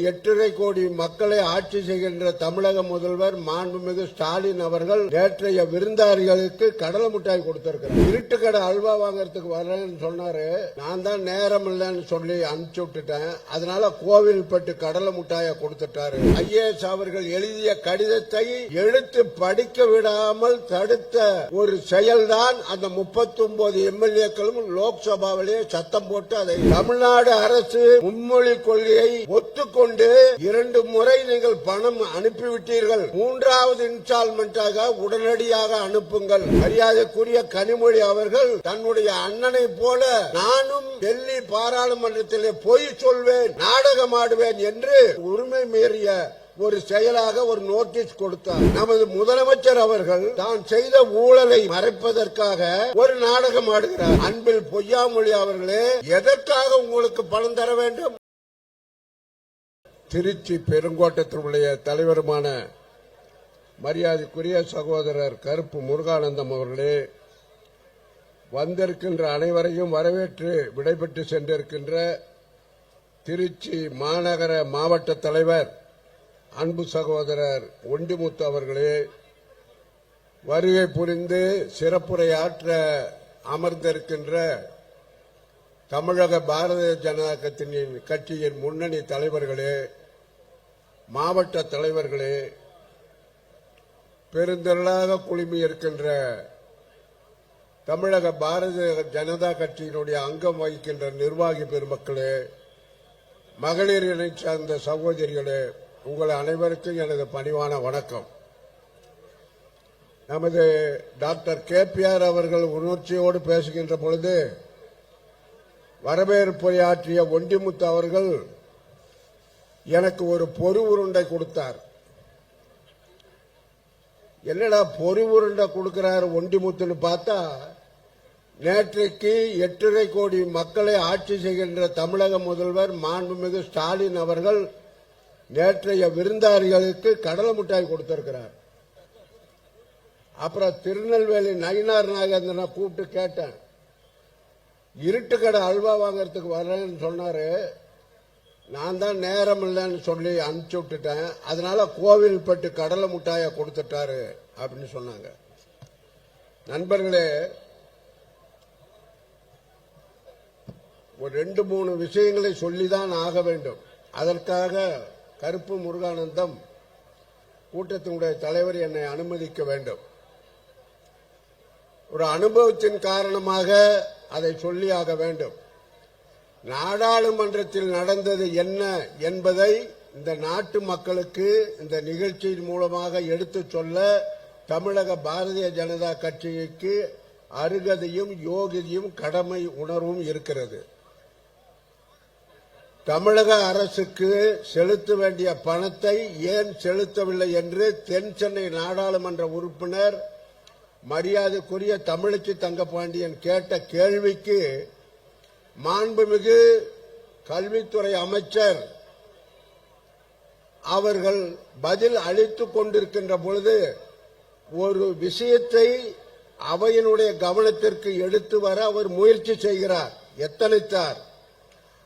எட்டரை கோடி மக்களை ஆட்சி செய்கின்ற தமிழக முதல்வர் மாண்புமிகு ஸ்டாலின் அவர்கள் நேற்றைய விருந்தாளிகளுக்கு கடலை மிட்டாய் கொடுத்திருக்கிறார். இருட்டு கடை அல்வா வாங்கறதுக்கு வரேன்னு சொன்னாரு. நான் தான் நேரம் இல்லைன்னு சொல்லி அனுப்பிச்சு விட்டுட்டேன். அதனால கோவில்பட்டு கடலை மிட்டாயை கொடுத்துட்டாரு. ஐஏஎஸ் அவர்கள் எழுதிய கடிதத்தை எழுத்து படிக்க விடாமல் தடுத்த ஒரு செயல்தான் அந்த முப்பத்தி ஒன்பது எம்எல்ஏக்களும் லோக்சபாவிலேயே சத்தம் போட்டு அதை தமிழ்நாடு அரசு மும்மொழி கொள்கையை ஒத்துக்கொண்டு இரண்டு முறை நீங்கள் பணம் அனுப்பிவிட்டீர்கள். மூன்றாவது இன்ஸ்டால்மெண்டாக உடனடியாக அனுப்புங்கள். மரியாதைக்குரிய கனிமொழி அவர்கள் தன்னுடைய அண்ணனை போல நானும் டெல்லி பாராளுமன்றத்திலே பொய் சொல்வேன் நாடகம் ஆடுவேன் என்று உரிமை மீறிய ஒரு செயலாக ஒரு நோட்டீஸ் கொடுத்தார். நமது முதலமைச்சர் அவர்கள் தான் செய்த ஊழலை மறைப்பதற்காக ஒரு நாடகம் ஆடுகிறார் அன்பில் பொய்யாமொழி அவர்களே எதற்காக உங்களுக்கு பணம் தர வேண்டும்? திருச்சி பெருங்கோட்டத்தினுடைய தலைவருமான மரியாதைக்குரிய சகோதரர் கருப்பு முருகானந்தம் அவர்களே வந்திருக்கின்ற அனைவரையும் வரவேற்று விடைபெற்று சென்றிருக்கின்ற திருச்சி மாநகர மாவட்ட தலைவர் அன்பு சகோதரர் ஒண்டிமுத்து அவர்களே வருகை புரிந்து சிறப்புரையாற்ற அமர்ந்திருக்கின்ற தமிழக பாரதிய ஜனதா கட்சியின் கட்சியின் முன்னணி தலைவர்களே மாவட்ட தலைவர்களே பெருந்திரளாக குழுமி இருக்கின்ற தமிழக பாரதிய ஜனதா கட்சியினுடைய அங்கம் வகிக்கின்ற நிர்வாகி பெருமக்களே மகளிர் இணை சார்ந்த சகோதரிகளே உங்கள் அனைவருக்கும் எனது பணிவான வணக்கம். நமது டாக்டர் கேபிஆர் அவர்கள் உணர்ச்சியோடு பேசுகின்ற பொழுது வரவேற்புரையாற்றிய ஒண்டிமுத்து அவர்கள் எனக்கு ஒரு பொறு உருண்டை கொடுத்தார். என்னடா பொறு உருண்டை கொடுக்கிறார் ஒண்டிமுத்துன்னு பார்த்தா நேற்றைக்கு எட்டரை கோடி மக்களை ஆட்சி செய்கின்ற தமிழக முதல்வர் மாண்புமிகு ஸ்டாலின் அவர்கள் நேற்றைய விருந்தாளிகளுக்கு கடலை மிட்டாய் கொடுத்திருக்கிறார். அப்புறம் திருநெல்வேலி நயினார் நாகேந்திரனை கூப்பிட்டு கேட்டேன். இருட்டு கடை அல்வா வாங்கறதுக்கு வரேன்னு சொன்னாரு. நான் தான் நேரம் இல்லைன்னு சொல்லி அனுப்பிச்சி விட்டுட்டேன். அதனால கோவில்பட்டு கடலை முட்டாயை கொடுத்துட்டாரு அப்படின்னு சொன்னாங்க. நண்பர்களே ஒரு ரெண்டு மூணு விஷயங்களை சொல்லிதான் ஆக வேண்டும். அதற்காக கருப்பு முருகானந்தம் கூட்டத்தினுடைய தலைவர் என்னை அனுமதிக்க வேண்டும். ஒரு அனுபவத்தின் காரணமாக அதை சொல்லியாக வேண்டும். நாடாளுமன்றத்தில் நடந்தது என்ன என்பதை இந்த நாட்டு மக்களுக்கு இந்த நிகழ்ச்சியின் மூலமாக எடுத்துச் சொல்ல தமிழக பாரதிய ஜனதா கட்சிக்கு அருகதையும் யோகிதையும் கடமை உணர்வும் இருக்கிறது. தமிழக அரசுக்கு செலுத்த வேண்டிய பணத்தை ஏன் செலுத்தவில்லை என்று தென் சென்னை நாடாளுமன்ற உறுப்பினர் மரியாதைக்குரிய தமிழச்சி தங்கபாண்டியன் கேட்ட கேள்விக்கு மாண்புமிகு கல்வித்துறை அமைச்சர் அவர்கள் பதில் அளித்துக் கொண்டிருக்கின்ற பொழுது ஒரு விஷயத்தை அவையினுடைய கவனத்திற்கு எடுத்து வர அவர் முயற்சி செய்கிறார் எத்தனைத்தார்.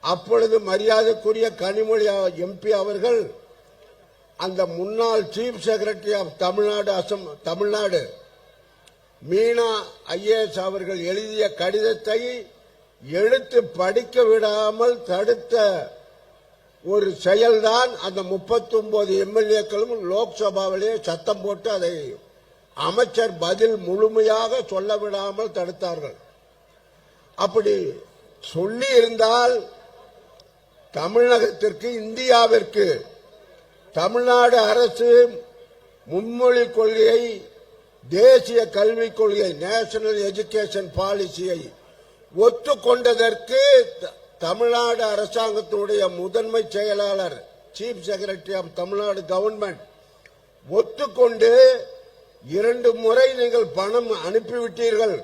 அப்பொழுது மரியாதைக்குரிய கனிமொழி எம்பி அவர்கள் அந்த முன்னாள் சீஃப் செக்ரட்டரி ஆஃப் தமிழ்நாடு அசம் தமிழ்நாடு மீனா ஐஏஎஸ் அவர்கள் எழுதிய கடிதத்தை எழுத்து படிக்க விடாமல் தடுத்த ஒரு செயல்தான் அந்த முப்பத்தி ஒன்பது எம்எல்ஏக்களும் லோக்சபாவிலேயே சத்தம் போட்டு அதை அமைச்சர் பதில் முழுமையாக சொல்ல விடாமல் தடுத்தார்கள். அப்படி சொல்லி இருந்தால் தமிழகத்திற்கு இந்தியாவிற்கு தமிழ்நாடு அரசு மும்மொழி கொள்கையை தேசிய கல்விக் கொள்கை நேஷனல் எஜுகேஷன் பாலிசியை ஒத்துக்கொண்டதற்கு த- தமிழ்நாடு அரசாங்கத்தினுடைய முதன்மை செயலாளர் chief secretary of Tamil Nadu government ஒத்துக்கொண்டு இரண்டு முறை நீங்கள் பணம் அனுப்பிவிட்டீர்கள்.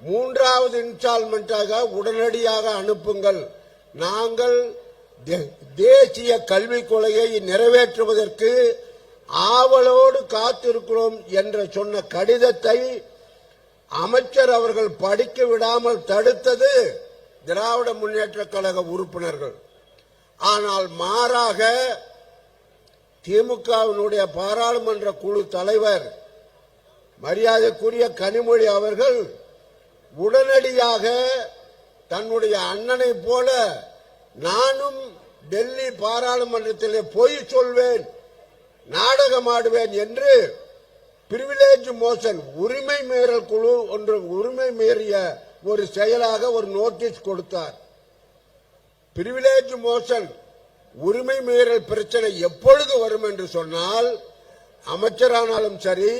மூன்றாவது இன்ஸ்டால்மெண்டாக உடனடியாக அனுப்புங்கள். நாங்கள் தே- தேசிய கல்விக் கொள்கையை நிறைவேற்றுவதற்கு ஆவலோடு காத்திருக்கிறோம் என்று சொன்ன கடிதத்தை அமைச்சர் அவர்கள் படிக்க விடாமல் தடுத்தது திராவிட முன்னேற்ற கழக உறுப்பினர்கள். ஆனால் மாறாக திமுகவினுடைய பாராளுமன்ற குழு தலைவர் மரியாதைக்குரிய கனிமொழி அவர்கள் உடனடியாக தன்னுடைய அண்ணனை போல நானும் டெல்லி பாராளுமன்றத்திலே பொய் சொல்வேன் நாடகமாடுவேன் என்று பிரிவிலேஜ் மோஷன் உரிமை மீறல் குழு ஒன்று உரிமை மீறிய ஒரு செயலாக ஒரு நோட்டீஸ் கொடுத்தார். பிரிவிலேஜ் மோஷன் உரிமை மீறல் பிரச்சனை எப்பொழுது வரும் என்று சொன்னால் அமைச்சரானாலும் சரி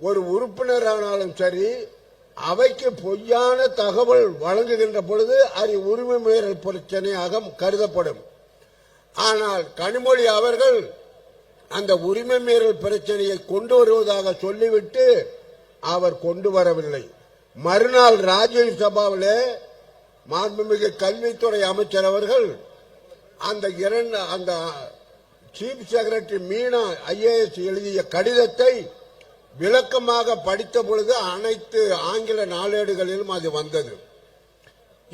ஒரு உறுப்பினரானாலும் சரி அவைக்கு பொய்யான தகவல் வழங்குகின்ற பொழுது அது உரிமை மீறல் பிரச்சனையாக கருதப்படும். ஆனால் கனிமொழி அவர்கள் அந்த உரிமை மீறல் பிரச்சனையை கொண்டு வருவதாக சொல்லிவிட்டு அவர் கொண்டு வரவில்லை. மறுநாள் ராஜ்யசபாவிலே சபாவிலே மாண்புமிகு கல்வித்துறை அமைச்சர் அவர்கள் அந்த இரண்டு அந்த சீஃப் செக்ரட்டரி மீனா ஐஏஎஸ் எழுதிய கடிதத்தை விளக்கமாக படித்த பொழுது அனைத்து ஆங்கில நாளேடுகளிலும் அது வந்தது.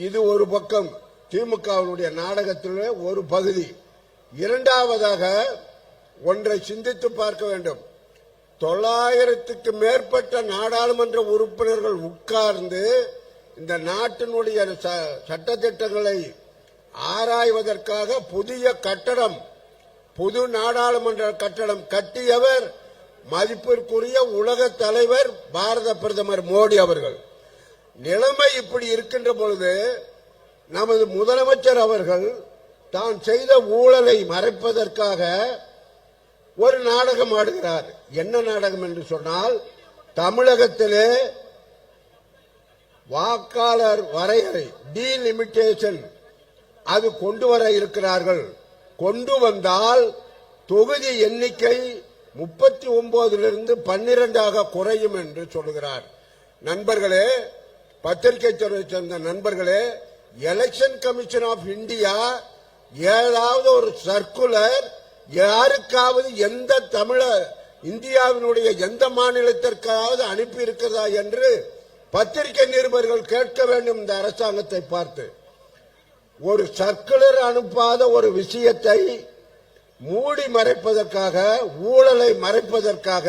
இது ஒரு பக்கம் திமுகவினுடைய நாடகத்தில் ஒரு பகுதி. இரண்டாவதாக ஒன்றை சிந்தித்து பார்க்க வேண்டும். தொள்ளாயிரத்துக்கு மேற்பட்ட நாடாளுமன்ற உறுப்பினர்கள் உட்கார்ந்து இந்த நாட்டினுடைய ச- சட்டத்திட்டங்களை ஆராய்வதற்காக புதிய கட்டடம் புது நாடாளுமன்ற கட்டடம் கட்டியவர் மதிப்பிற்குரிய உலக தலைவர் பாரத பிரதமர் மோடி அவர்கள். நிலைமை இப்படி இருக்கின்ற பொழுது நமது முதலமைச்சர் அவர்கள் தான் செய்த ஊழலை மறைப்பதற்காக ஒரு நாடகம் ஆடுகிறார். என்ன நாடகம் என்று சொன்னால் தமிழகத்திலே வாக்காளர் வரையறை டி லிமிட்டேஷன் அது கொண்டு வர இருக்கிறார்கள். கொண்டு வந்தால் தொகுதி எண்ணிக்கை முப்பத்தி ஒன்பதிலிருந்து பன்னிரண்டாக குறையும் என்று சொல்லுகிறார் நண்பர்களே பத்திரிகை துறை சேர்ந்த நண்பர்களே எலெக்ஷன் கமிஷன் ஆஃப் இந்தியா ஏதாவது ஒரு சர்க்குலர் யாருக்காவது எந்த தமிழர் இந்தியாவினுடைய எந்த மாநிலத்திற்காவது அனுப்பி இருக்கிறதா என்று பத்திரிகை நிருபர்கள் கேட்க வேண்டும் இந்த அரசாங்கத்தை பார்த்து. ஒரு சர்க்குலர் அனுப்பாத ஒரு விஷயத்தை மூடி மறைப்பதற்காக ஊழலை மறைப்பதற்காக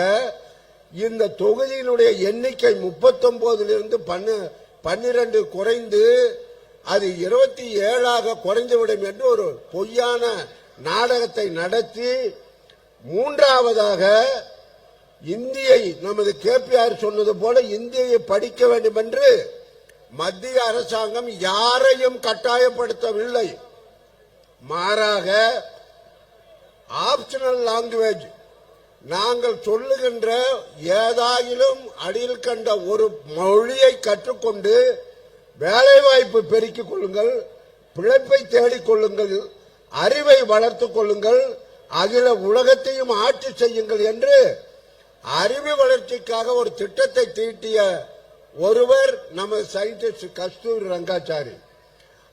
இந்த தொகுதியினுடைய எண்ணிக்கை முப்பத்தொன்பதிலிருந்து பன்னு பன்னிரண்டு குறைந்து அது இருபத்தி ஏழாக குறைந்துவிடும் என்று ஒரு பொய்யான நாடகத்தை நடத்தி மூன்றாவதாக இந்தியை நமது கேபிஆர் சொன்னது போல இந்தியை படிக்க வேண்டும் என்று மத்திய அரசாங்கம் யாரையும் கட்டாயப்படுத்தவில்லை. மாறாக ஆப்ஷனல் லாங்குவேஜ் நாங்கள் சொல்லுகின்ற ஏதாயிலும் அடியில் கண்ட ஒரு மொழியை கற்றுக்கொண்டு வேலைவாய்ப்பு பெருக்கிக் கொள்ளுங்கள் பிழைப்பை தேடிக் கொள்ளுங்கள் அறிவை வளர்த்துக் கொள்ளுங்கள் அகில உலகத்தையும் ஆட்சி செய்யுங்கள் என்று அறிவு வளர்ச்சிக்காக ஒரு திட்டத்தை தீட்டிய ஒருவர் நம்ம சயின்டிஸ்ட் கஸ்தூரி ரங்காச்சாரி.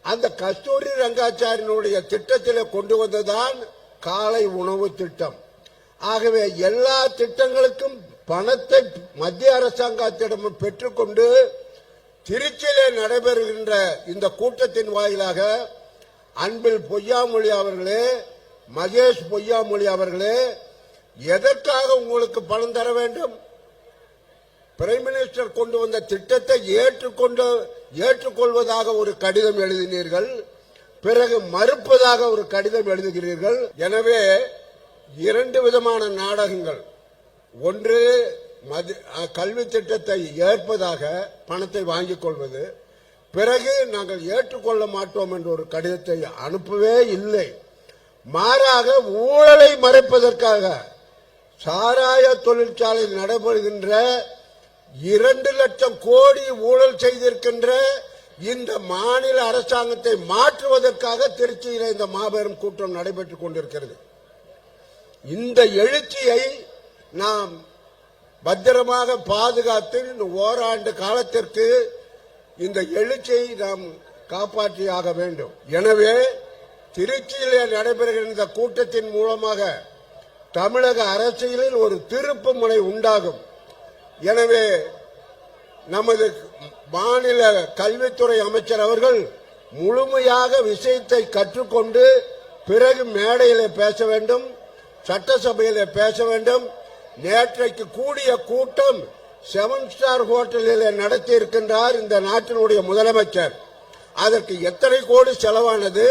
அந்த கஸ்தூரி ரங்காச்சாரியனுடைய திட்டத்தில் கொண்டு வந்ததான் காலை உணவு திட்டம். ஆகவே எல்லா திட்டங்களுக்கும் பணத்தை மத்திய அரசாங்கத்திடம் பெற்றுக்கொண்டு திருச்சியிலே நடைபெறுகின்ற இந்த கூட்டத்தின் வாயிலாக அன்பில் பொய்யாமொழி அவர்களே மகேஷ் பொய்யாமொழி அவர்களே எதற்காக உங்களுக்கு பணம் தர வேண்டும்? பிரைம் மினிஸ்டர் கொண்டு வந்த திட்டத்தை ஏற்றுக்கொண்டு ஏற்றுக்கொள்வதாக ஒரு கடிதம் எழுதினீர்கள் பிறகு மறுப்பதாக ஒரு கடிதம் எழுதுகிறீர்கள். எனவே இரண்டு விதமான நாடகங்கள். ஒன்று மது கல்வி திட்டத்தை ஏற்பதாக பணத்தை வாங்கிக் கொள்வது. பிறகு நாங்கள் ஏற்றுக்கொள்ள மாட்டோம் என்ற ஒரு கடிதத்தை அனுப்பவே இல்லை. மாறாக ஊழலை மறைப்பதற்காக சாராய தொழிற்சாலையில் நடைபெறுகின்ற இரண்டு லட்சம் கோடி ஊழல் செய்திருக்கின்ற இந்த மாநில அரசாங்கத்தை மாற்றுவதற்காக திருச்சியில் இந்த மாபெரும் கூட்டம் நடைபெற்றுக் கொண்டிருக்கிறது. இந்த எழுச்சியை நாம் பத்திரமாக பாதுகாத்து இந்த ஓராண்டு காலத்திற்கு இந்த எழுச்சியை நாம் காப்பாற்றியாக வேண்டும். எனவே திருச்சியிலே நடைபெறுகிற இந்த கூட்டத்தின் மூலமாக தமிழக அரசியலில் ஒரு திருப்பு முனை உண்டாகும். எனவே நமது மாநில கல்வித்துறை அமைச்சர் அவர்கள் முழுமையாக விஷயத்தை கற்றுக்கொண்டு பிறகு மேடையில் பேச வேண்டும் சட்டசபையில் பேச வேண்டும். நேற்றைக்கு கூடிய கூட்டம் செவன் ஸ்டார் ஹோட்டலில் நடத்தி இருக்கின்றார் இந்த நாட்டினுடைய முதலமைச்சர். அதற்கு எத்தனை கோடி செலவானது?